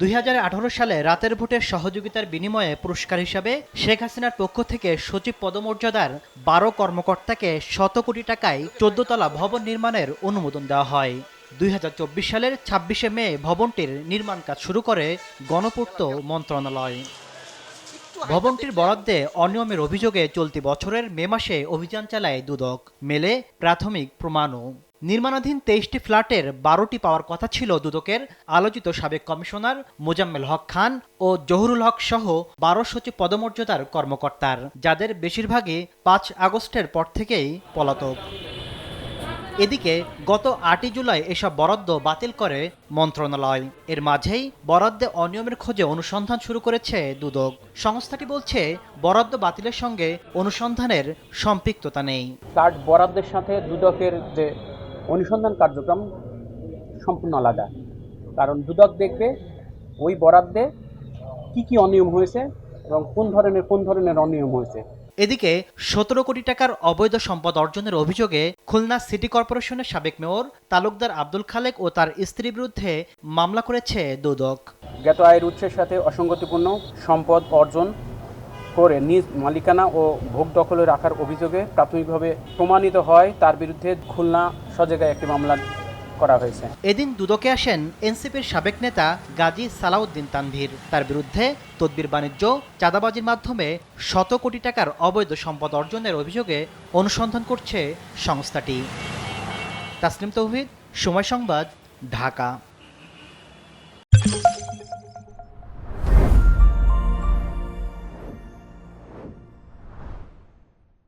দুই হাজার আঠারো সালে রাতের ভোটের সহযোগিতার বিনিময়ে পুরস্কার হিসাবে শেখ হাসিনার পক্ষ থেকে সচিব পদমর্যাদার বারো কর্মকর্তাকে শত কোটি টাকায় চোদ্দতলা ভবন নির্মাণের অনুমোদন দেওয়া হয়। দুই হাজার চব্বিশ সালের ছাব্বিশে মে ভবনটির নির্মাণ কাজ শুরু করে গণপূর্ত মন্ত্রণালয়। ভবনটির বরাদ্দে অনিয়মের অভিযোগে চলতি বছরের মে মাসে অভিযান চালায় দুদক। মেলে প্রাথমিক প্রমাণও। নির্মাণাধীন তেইশটি ফ্ল্যাটের বারোটি পাওয়ার কথা ছিল দুদকের, আলোচিত সাবেক কমিশনার মোজাম্মেল হক খান ও জহুরুল হক সহ বারো সচিব পদমর্যাদার কর্মকর্তার, যাদের বেশিরভাগই পাঁচ আগস্টের পর থেকেই পলাতক। এদিকে গত আটই জুলাই এসব বরাদ্দ বাতিল করে মন্ত্রণালয়। এর মাঝেই বরাদ্দে অনিয়মের খোঁজে অনুসন্ধান শুরু করেছে দুদক। সংস্থাটি বলছে, বরাদ্দ বাতিলের সঙ্গে অনুসন্ধানের সম্পৃক্ততা নেই। বরাদ্দের সাথে দুদকের যে অনুসন্ধান কার্যক্রম সম্পূর্ণ আলাদা। কারণ দুদক দেখবে ওই বরাদ্দে কি কি অনিয়ম হয়েছে এবং কোন ধরনের কোন ধরনের অনিয়ম হয়েছে। এদিকে সতেরো কোটি টাকার অবৈধ সম্পদ অর্জনের অভিযোগে খুলনা সিটি কর্পোরেশনের সাবেক মেয়র তালুকদার আব্দুল খালেক ও তার স্ত্রীর বিরুদ্ধে মামলা করেছে দুদক। জ্ঞাত আয়ের উৎসের সাথে অসঙ্গতিপূর্ণ সম্পদ অর্জন করে নিজ মালিকানা ও ভোগ দখলে রাখার অভিযোগে প্রাথমিকভাবে প্রমাণিত হয় তার বিরুদ্ধে খুলনা সজাগায় একটি মামলা করা হয়েছে। এদিন দুদকে আসেন এনসিপির সাবেক নেতা গাজী সালাউদ্দিন তানভীর। তার বিরুদ্ধে তদবির বাণিজ্য, চাঁদাবাজির মাধ্যমে শত কোটি টাকার অবৈধ সম্পদ অর্জনের অভিযোগে অনুসন্ধান করছে সংস্থাটি। তাসলিম তৌহিদ, সময় সংবাদ, ঢাকা।